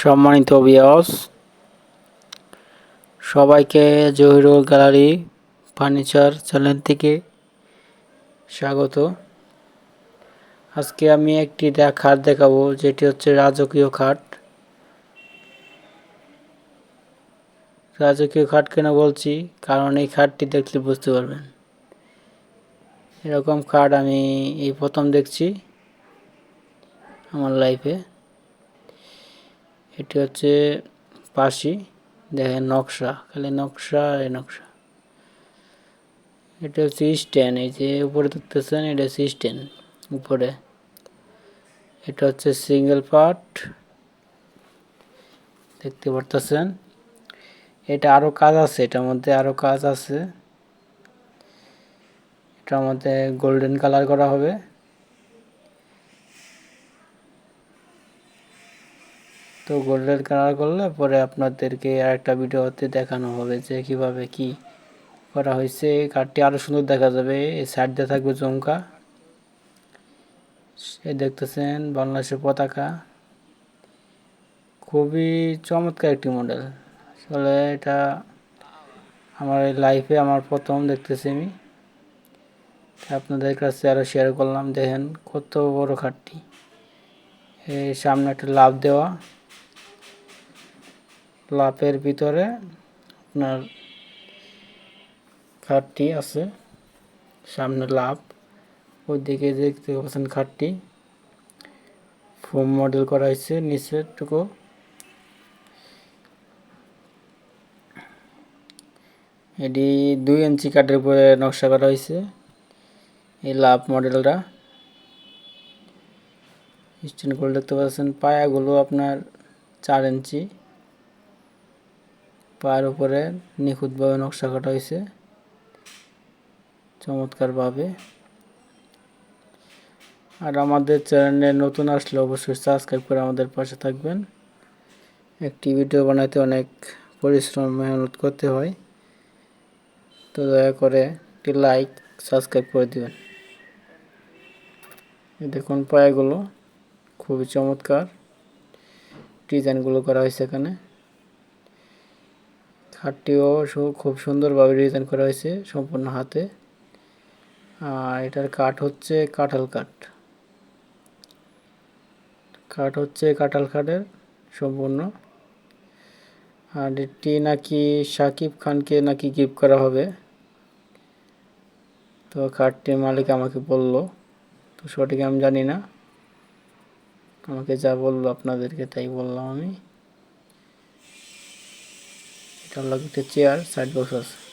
সম্মানিত বিয়স সবাইকে জহিরুল গ্যালারি ফার্নিচার চ্যানেল থেকে স্বাগত। আজকে আমি একটি খাট দেখাবো, যেটি হচ্ছে রাজকীয় খাট। রাজকীয় খাট কেন বলছি? কারণ এই খাটটি দেখলে বুঝতে পারবেন। এরকম খাট আমি এই প্রথম দেখছি আমার লাইফে এটি হচ্ছে পাশি, দেখেন নকশা, খালি নকশা আর নকশা। এটা হচ্ছে স্ট্যান্ড এই যে উপরে দেখতেছেন, এটা হচ্ছে স্ট্যান্ড উপরে। এটা হচ্ছে সিঙ্গেল পার্ট, দেখতে পারতেছেন। এটা আরও কাজ আছে, এটার মধ্যে আরও কাজ আছে। এটার মধ্যে গোল্ডেন কালার করা হবে। তো গোল্ডেন কালার করলে পরে আপনাদেরকে আরেকটা ভিডিওতে দেখানো হবে যে কীভাবে কি করা হয়েছে। এই কাঠটি আরও সুন্দর দেখা যাবে। এই সাইড দিয়ে থাকবে চমকা। সে দেখতেছেন বাংলাদেশের পতাকা। খুবই চমৎকার একটি মডেল আসলে এটা আমার লাইফে আমার প্রথম দেখতেছি আমি। আপনাদের কাছে আরও শেয়ার করলাম। দেখেন কত বড় খাটটি এই সামনে একটা লাভ দেওয়া। লাপের ভিতরে আপনার খাটটি আছে, সামনে লাভ। ওইদিকে দেখতে পাচ্ছেন খাটটি। ফোম মডেল করা হয়েছে নিচের টুকু এটি দুই ইঞ্চি কাঠের উপরে নকশা করা হয়েছে এই লাভ মডেলটা। স্ট্যান্ড করে দেখতে পাচ্ছেন, পায়াগুলো আপনার চার ইঞ্চি। পায়ের উপরে নিখুঁতভাবে নকশা কাটা হয়েছে। চমৎকারভাবে। আর আমাদের চ্যানেলে নতুন আসলে অবশ্যই সাবস্ক্রাইব করে আমাদের পাশে থাকবেন। একটি ভিডিও বানাতে অনেক পরিশ্রম, মেহনত করতে হয়। তো দয়া করে একটি লাইক, সাবস্ক্রাইব করে দেবেন। দেখুন পায়াগুলো, খুবই চমৎকার। ডিজাইনগুলো করা হয়েছে এখানে। খাটটিও খুব সুন্দরভাবে ডিজাইন করা হয়েছে সম্পূর্ণ হাতে। আর এটার কাঠ হচ্ছে কাঁঠাল কাঠ। কাঠ হচ্ছে কাঁঠাল কাঠের সম্পূর্ণ। আর এটি নাকি সাকিব খানকে নাকি গিফট করা হবে। তো কাঠটির মালিক আমাকে বলল। তো সঠিক আমি জানি না। আমাকে যা বলল আপনাদেরকে তাই বললাম আমি। হলো একটা চেয়ার সাইড বক্স আছে